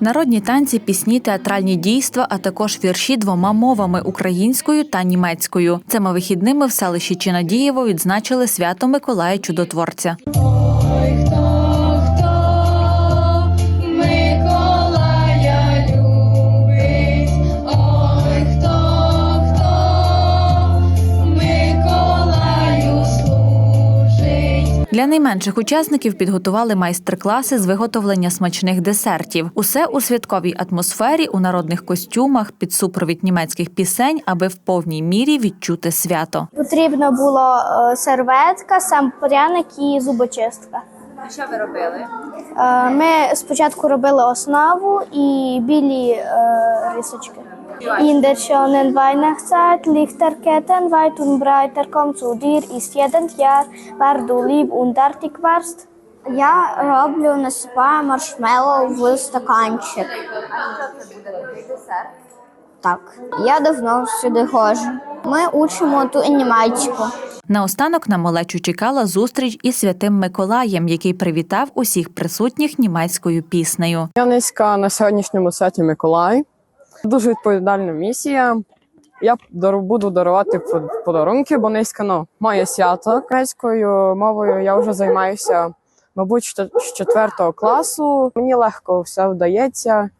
Народні танці, пісні, театральні дійства, а також вірші двома мовами українською та німецькою. Цими вихідними в селищі Чинадієво відзначили свято Миколая Чудотворця. Для найменших учасників підготували майстер-класи з виготовлення смачних десертів. Усе у святковій атмосфері, у народних костюмах, під супровід німецьких пісень, аби в повній мірі відчути свято. Потрібно було е, серветка, сам пряник і зубочистка. Що ви робили? Е, Ми спочатку робили основу і білі е, рисочки. In der schönen Weihnachtszeit, Lichterketten weit und breiter, komm zu dir, ist jeden Jahr, war du lieb und artig warst. Я роблю насипаю маршмеллоу в стаканчик. Так, я давно сюди ходжу. Ми учимо ту анімальчику. Наостанок на малечу чекала зустріч із святим Миколаєм, який привітав усіх присутніх німецькою піснею. Я низька на сьогоднішньому святі Миколай. Дуже відповідальна місія. Я буду дарувати под- подарунки, бо низька ну, моє свято. Німецькою мовою я вже займаюся, мабуть, з четвертого класу. Мені легко все вдається.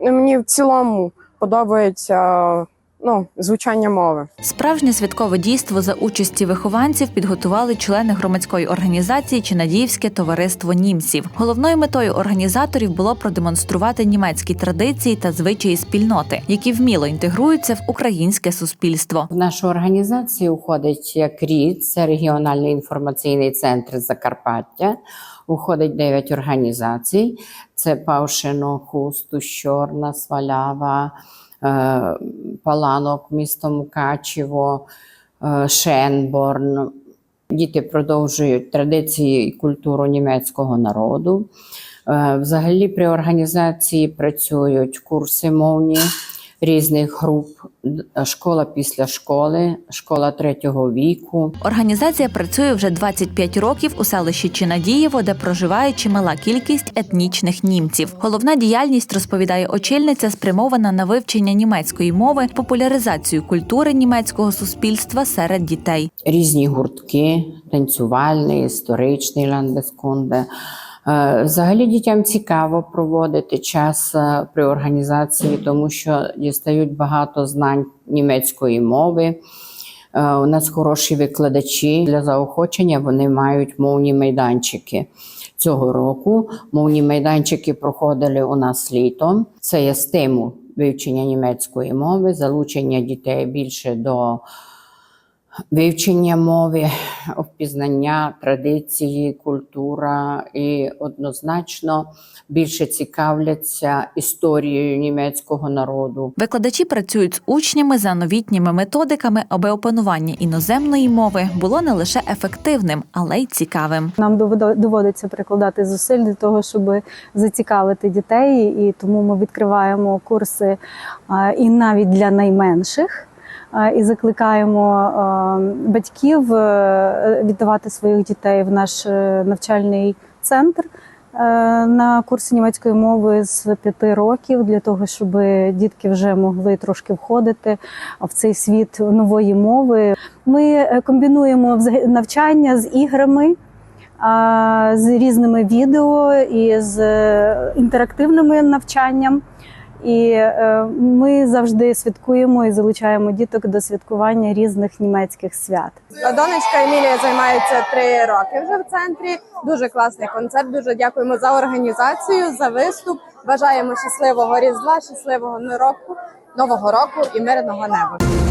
Мені в цілому подобається ну, звучання мови. Справжнє святкове дійство за участі вихованців підготували члени громадської організації Чинадіївське товариство німців. Головною метою організаторів було продемонструвати німецькі традиції та звичаї спільноти, які вміло інтегруються в українське суспільство. В нашу організацію входить як РІД, це регіональний інформаційний центр Закарпаття. Уходить 9 організацій: це Павшино, Хусту, Чорна, Свалява, Паланок, місто Мукачево, е, Шенборн. Діти продовжують традиції і культуру німецького народу. Е, Взагалі при організації працюють курси мовні різних груп, школа після школи, школа третього віку. Організація працює вже 25 років у селищі Чинадієво, де проживає чимала кількість етнічних німців. Головна діяльність розповідає очільниця, спрямована на вивчення німецької мови, популяризацію культури німецького суспільства серед дітей. Різні гуртки, танцювальний, історичний ландескунде. Е, Взагалі дітям цікаво проводити час е, при організації, тому що дістають багато знань німецької мови. Е, У нас хороші викладачі для заохочення. Вони мають мовні майданчики. Цього року мовні майданчики проходили у нас літом. Це є стимул вивчення німецької мови, залучення дітей більше до вивчення мови, впізнання традиції, культура і однозначно більше цікавляться історією німецького народу. Викладачі працюють з учнями за новітніми методиками, аби опанування іноземної мови було не лише ефективним, але й цікавим. Нам доводиться прикладати зусиль для того, щоб зацікавити дітей, і тому ми відкриваємо курси і навіть для найменших. І закликаємо батьків е, віддавати своїх дітей в наш е, навчальний центр е, на курси німецької мови з п'яти років для того, щоб дітки вже могли трошки входити в цей світ нової мови. Ми е, комбінуємо навчання з іграми з різними відео і з е, інтерактивним навчанням. І е, ми завжди святкуємо і залучаємо діток до святкування різних німецьких свят. Донечка Емілія займається три роки вже в центрі. Дуже класний концерт. Дуже дякуємо за організацію, за виступ. Бажаємо щасливого різдва, щасливого року, нового року і мирного неба.